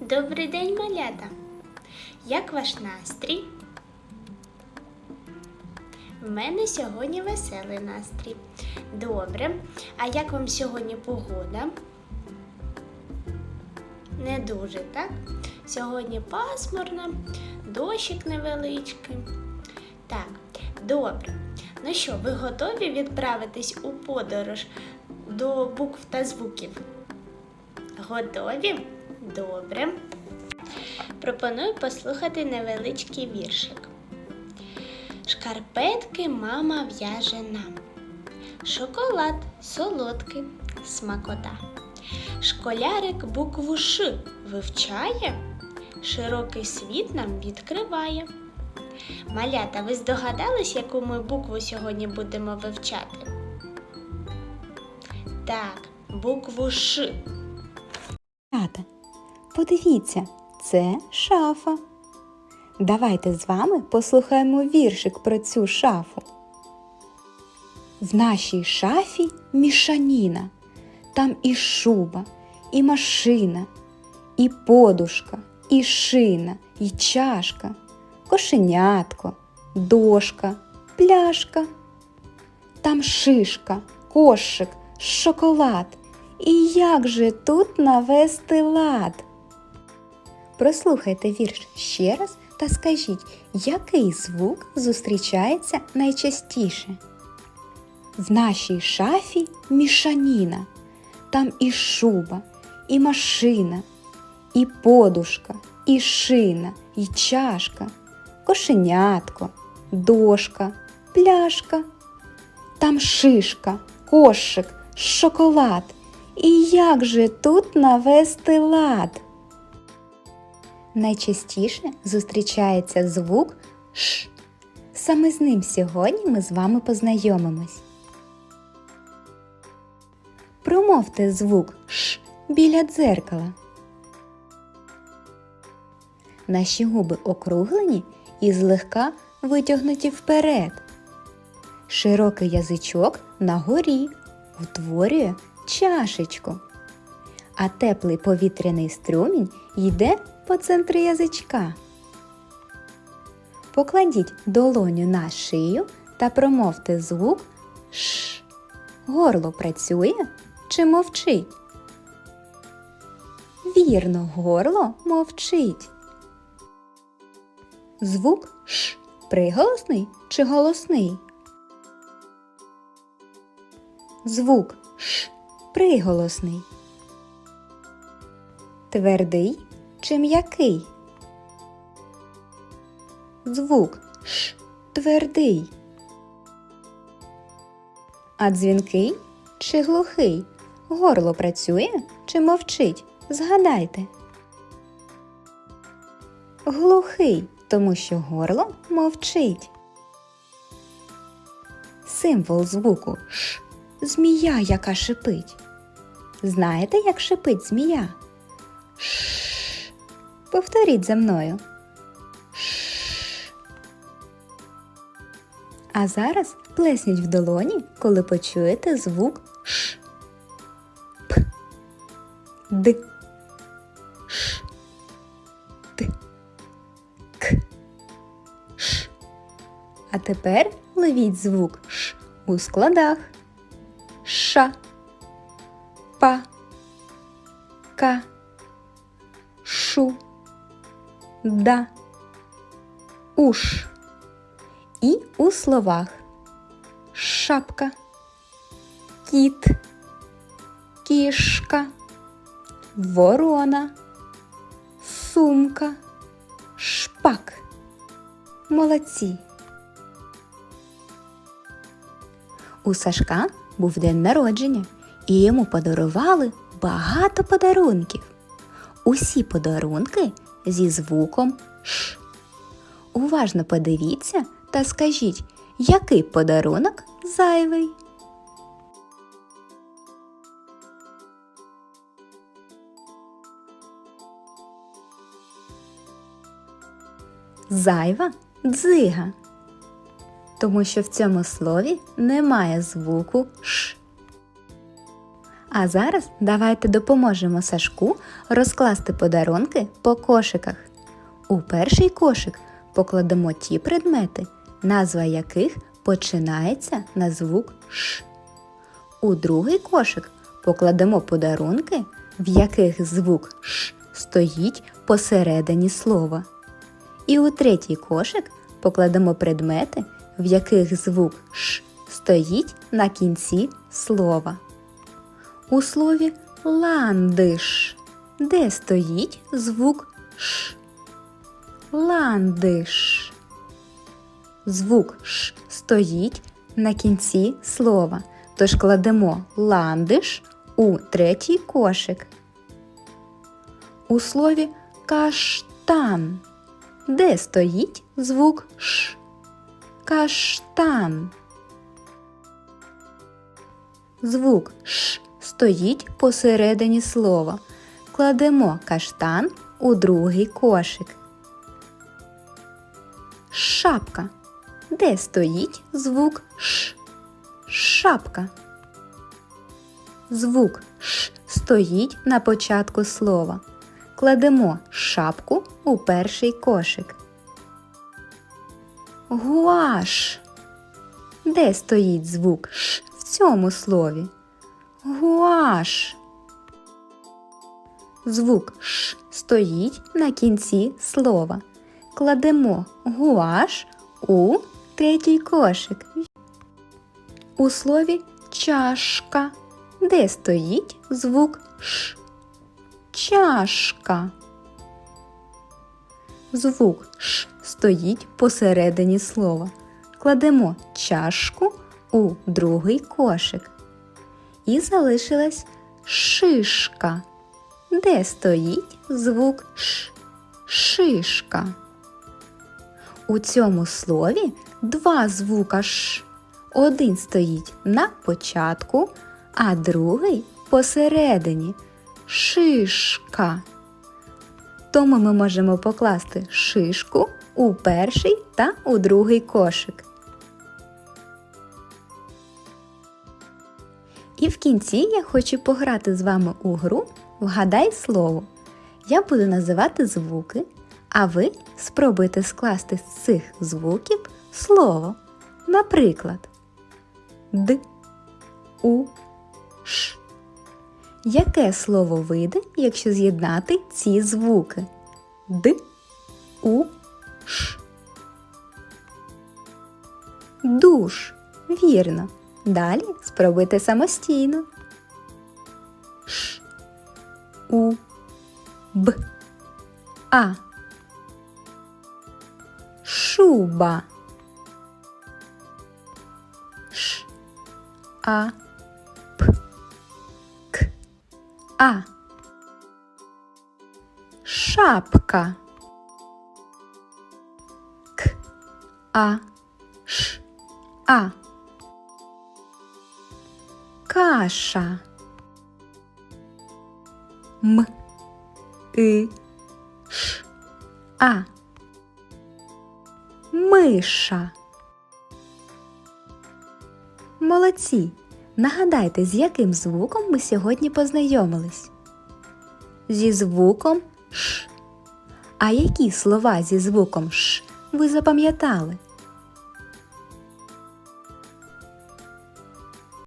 Добрий день, малята! Як ваш настрій? В мене сьогодні веселий настрій. Добре. А як вам сьогодні погода? Не дуже, так? Сьогодні пасмурно, дощик невеличкий. Так, добре. Ну що, ви готові відправитись у подорож до букв та звуків? Готові? Добре. Пропоную послухати невеличкий віршик. Шкарпетки мама в'яже нам. Шоколад солодкий, смакота. Школярик букву Ш вивчає, широкий світ нам відкриває. Малята, ви здогадались, яку ми букву сьогодні будемо вивчати? Так, букву Ш. Подивіться, це шафа. Давайте з вами послухаємо віршик про цю шафу. В нашій шафі мішаніна. Там і шуба, і машина, і подушка, і шина, і чашка, кошенятко, дошка, пляшка. Там шишка, кошик, шоколад. І як же тут навести лад? Прослухайте вірш ще раз та скажіть, який звук зустрічається найчастіше. В нашій шафі мішаніна. Там і шуба, і машина, і подушка, і шина, і чашка, кошенятко, дошка, пляшка. Там шишка, кошик, шоколад. І як же тут навести лад? Найчастіше зустрічається звук Ш. Саме з ним сьогодні ми з вами познайомимось. Промовте звук Ш біля дзеркала. Наші губи округлені і злегка витягнуті вперед. Широкий язичок на горі утворює чашечку, а теплий повітряний струмінь йде по центру язичка. Покладіть долоню на шию та промовте звук Ш. Горло працює чи мовчить? Вірно, горло мовчить. Звук Ш приголосний чи голосний? Звук Ш приголосний. Твердий чи м'який? Звук Ш твердий. А дзвінкий чи глухий? Горло працює чи мовчить? Згадайте. Глухий, тому що горло мовчить. Символ звуку Ш змія, яка шипить. Знаєте, як шипить змія? Ш. Повторіть за мною. Ш. А зараз плесніть в долоні, коли почуєте звук Ш. П. Д. Ш. Т. К. Ш. А тепер ловіть звук Ш у складах. Ша. Па. Ка. Шу. Да. Уш. І у словах шапка, кіт, кішка, ворона, сумка, шпак. Молодці. У Сашка був день народження, і йому подарували багато подарунків. Усі подарунки зі звуком Ш. Уважно подивіться та скажіть, який подарунок зайвий. Зайва дзига. Тому що в цьому слові немає звуку Ш. А зараз давайте допоможемо Сашку розкласти подарунки по кошиках. У перший кошик покладемо ті предмети, назва яких починається на звук Ш. У другий кошик покладемо подарунки, в яких звук Ш стоїть посередині слова. І у третій кошик покладемо предмети, в яких звук Ш стоїть на кінці слова. У слові ландиш, де стоїть звук Ш. Ландиш. Звук Ш стоїть на кінці слова, тож кладемо ландиш у третій кошик. У слові каштан, де стоїть звук Ш. Каштан. Звук Ш стоїть посередині слова. Кладемо каштан у другий кошик. Шапка. Де стоїть звук Ш? Шапка. Звук Ш стоїть на початку слова. Кладемо шапку у перший кошик. Гуаш. Де стоїть звук Ш в цьому слові? Гуаш. Звук Ш стоїть на кінці слова. Кладемо гуаш у третій кошик. У слові чашка, де стоїть звук Ш. Чашка. Звук Ш стоїть посередині слова. Кладемо чашку у другий кошик. І залишилась шишка, де стоїть звук Ш. Шишка. У цьому слові два звука Ш. Один стоїть на початку, а другий посередині. Шишка. Тому ми можемо покласти шишку у перший та у другий кошик. І в кінці я хочу пограти з вами у гру Вгадай слово. Я буду називати звуки, а ви спробуйте скласти з цих звуків слово. Наприклад, Д, У, Ш. Яке слово вийде, якщо з'єднати ці звуки? Д, У, Ш. Душ. Вірно. Далі спробуйте самостійно. Ш, У, Б, А. Шуба. Ш, А, П, К, А. Шапка. К, А, Ш, А. Каша. М, И, Ш, А. Миша. Молодці. Нагадайте, з яким звуком ми сьогодні познайомились? Зі звуком Ш. А які слова зі звуком Ш ви запам'ятали?